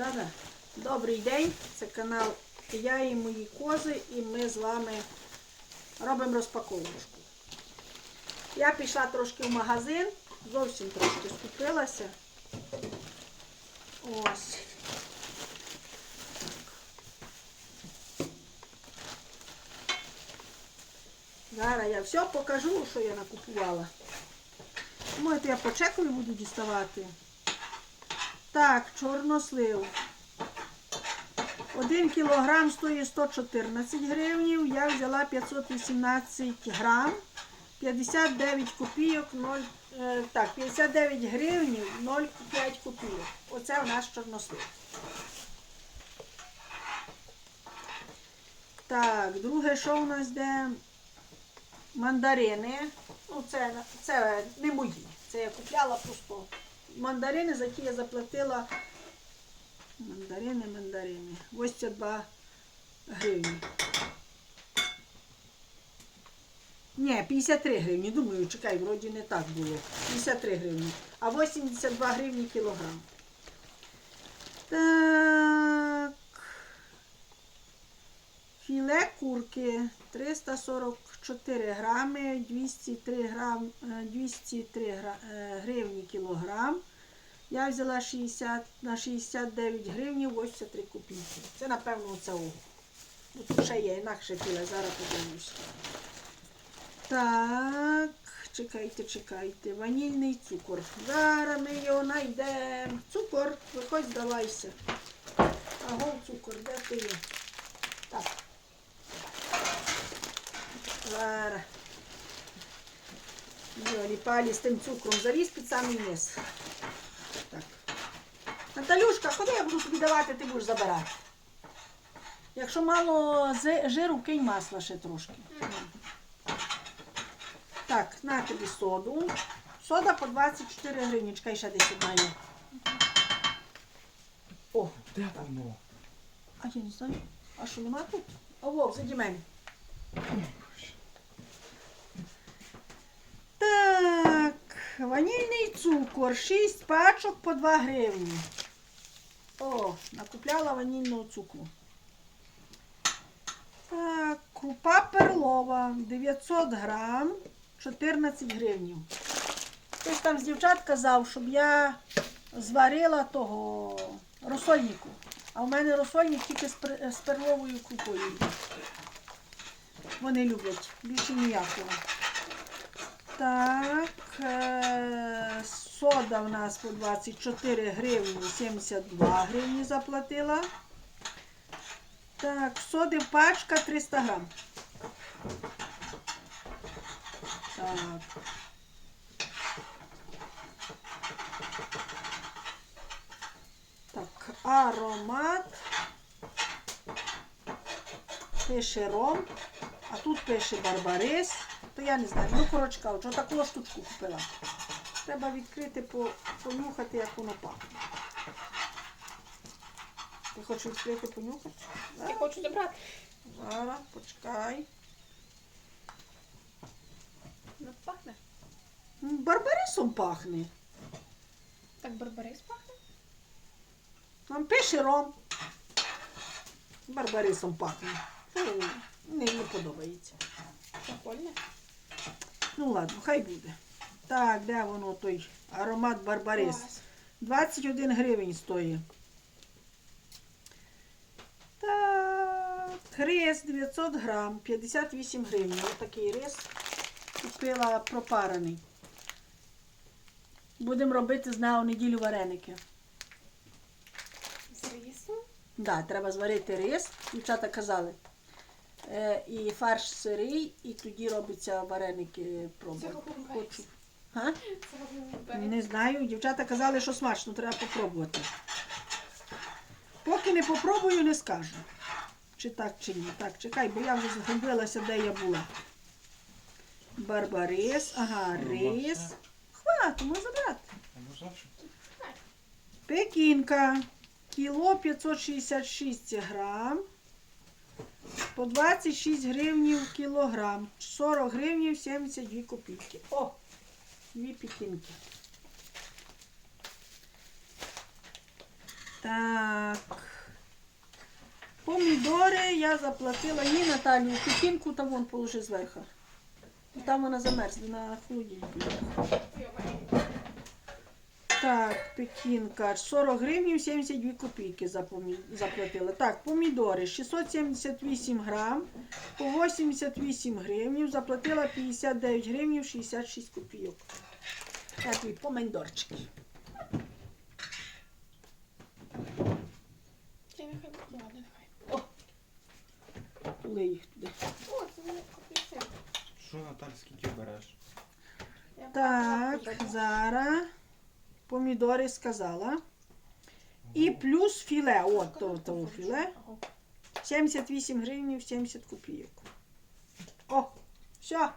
Да-да. Добрий день, це канал Я і мої кози, і ми з вами робимо розпаковочку. Я пішла трошки в магазин, зовсім трошки скупилася. Ось. Зараз я все покажу, що я накупувала. Думаєте, я по чекові буду діставати. Так, чорнослив. 1 кілограм стоїть 114 гривнів. Я взяла 518 грам. 59 копійок, 0, е, так, 59 гривнів, 0,5 копійок. Оце у нас чорнослив. Так, друге, що у нас йде? Мандарини. Ну, це, це не мої. Це я купляла просто. Мандарини, за які я заплатила. Мандарини, мандарини. 82 гривні. Ні, 53 гривні. Думаю, чекай, вроді не так було. 53 гривні. А 82 гривні кілограм. Так. Філе курки 344 грами, 203 грам, е, 203 е, гривні кілограм. Я взяла 60 на 69 гривень 83 копійки. Це, напевно, це о. Ну, Тут ще є інакше філе, зараз подивлюся. Так, чекайте, чекайте. Ванільний цукор. Зараз ми його знайдемо. Цукор, виходь, здавайся. Аго, цукор, де ти є? Так. Палі з тим цукром заліз під самий низ. Так. Наталюшка, ходи, я буду тобі давати, ти будеш забирати. Якщо мало жиру, кинь масла ще трошки. Так, на тобі соду. Сода по 24 гривні. Чекай, ще десь одна є. О, Де воно? а я не знаю. А що нема тут? О, вов, заді мене. Так, ванільний цукор, 6 пачок по 2 гривні. О, накупляла ванільного цукру. Так, крупа перлова 900 грам, 14 гривень. Хтось там з дівчат казав, щоб я зварила того розсольнику. А в мене розсольник тільки з, перловою крупою. Вони люблять, більше ніякого. Так, е, сода в нас по 24 гривні, 72 гривні заплатила. Так, соди пачка 300 грам. Так. Так, аромат. Пише ром, а тут пише барбарис. То я не знаю. Ну, коротше кажучи, отаку штучку купила. Треба відкрити, понюхати, як воно пахне. Ти хочеш відкрити, понюхати? Я хочу забрати. зараз, почекай. Ну, пахне. Барбарисом пахне. Так барбарис пахне? Там пише ром. Барбарисом пахне. Мені не подобається. Прикольне. Ну ладно, хай буде. Так, де воно той аромат Барбарис? 21 гривень стоїть. Так, рис 900 грам, 58 гривень. Ось такий рис купила пропарений. Будемо робити з нього неділю вареники. З рисом? Да, треба зварити рис, дівчата казали. Е, і фарш сирий, і тоді робиться вареники пробувати. Хочу. Га? Не знаю, дівчата казали, що смачно, треба попробувати. Поки не попробую, не скажу. Чи так, чи ні. Так, чекай, бо я вже загубилася, де я була. Барбарис, ага, рис. Хватить, можна забрати. Що? Пекінка. Кіло 566 грам. По 26 гривнів кілограм. 40 гривнів 72 копійки. О, дві пекінки. Так. Помідори я заплатила ні Наталію, пекінку там вон положи зверху. Там вона замерзла на холодильнику. Так, пекінка 40 гривень 72 копійки за помі- заплатила. Так, помідори 678 грам по 88 гривень. Заплатила 59 гривень 66 копійок. Так, і помідорчики. Тули їх туди. Що, Наталь, скільки береш? Так, зараз помідори сказала. І плюс філе. От то, то філе. 78 гривень 70 копійок. О, все.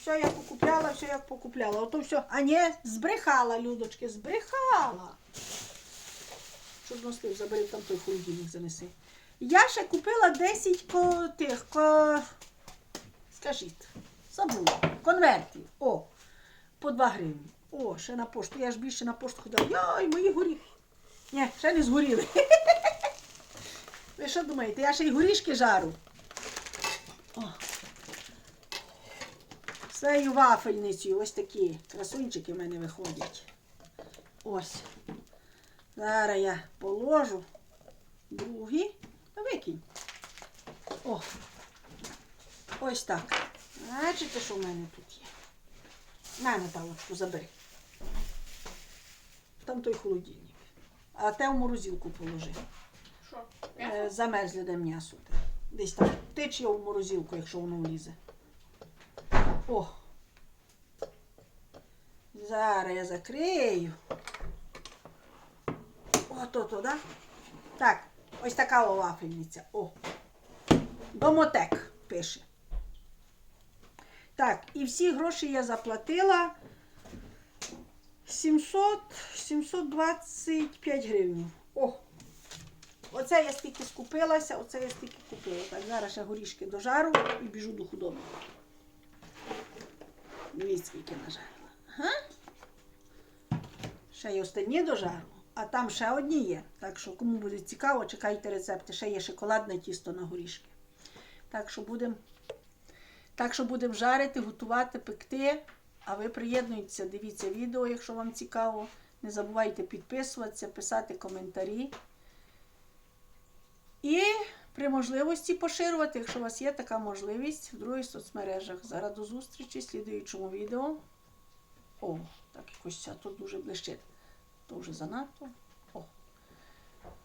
Все я покупляла, все як покупляла. Ото все. А ні, збрехала, Людочки, збрехала. Чорнослив, забери там той холодильник занеси. Я ще купила 10 ко тих, ко... скажіть, забула, конвертів. О, по 2 гривні. О, ще на пошту. Я ж більше на пошту ходила. Йой, мої горіхи. Ні, ще не згоріли. Ви що думаєте, я ще й горішки жару? О. Цією вафельницею ось такі красунчики в мене виходять. Ось. Зараз я положу другі. Та викинь. О. Ось так. Бачите, що в мене тут є? На, Наталочку, забери. Там той холодильник. А те в морозилку положи. Що? Е, М'ясо? замерзле м'ясо. те. Десь там. Тич його в морозилку, якщо воно влізе. О. Зараз я закрию. Ото то, да? Так, ось така вафельниця. О. Домотек пише. Так, і всі гроші я заплатила 700, 725 гривень. О, Оце я стільки скупилася, оце я стільки купила. Так, зараз ще горішки дожару і біжу до худоби. Дивіться, скільки нажарила. Ага. Ще й останні дожару, а там ще одні є. Так що, кому буде цікаво, чекайте рецепти. Ще є шоколадне тісто на горішки. Так що будемо будемо жарити, готувати, пекти. А ви приєднуйтеся, дивіться відео, якщо вам цікаво. Не забувайте підписуватися, писати коментарі. І при можливості поширювати, якщо у вас є така можливість в других соцмережах. Зараз до зустрічі слідуючому відео. О, так якось ця тут дуже блищить. То вже занадто. О.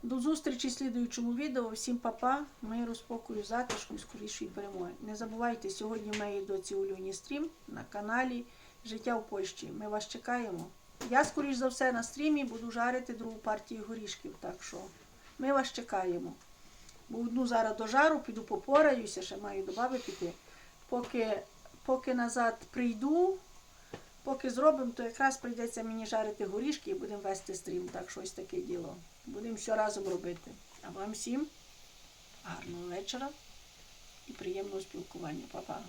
До зустрічі в слідуючому відео. Всім папа, миру, спокою, затишку і скорішої перемоги. Не забувайте, сьогодні моїй доці Улюні стрім на каналі Життя в Польщі. Ми вас чекаємо. Я, скоріш за все, на стрімі буду жарити другу партію горішків. Так що ми вас чекаємо. Бо одну зараз дожару, піду попораюся, ще маю до баби піти. Поки, поки назад прийду, поки зробимо, то якраз прийдеться мені жарити горішки і будемо вести стрім. Так що ось таке діло. Будемо все разом робити. А вам всім гарного вечора і приємного спілкування. Па-па.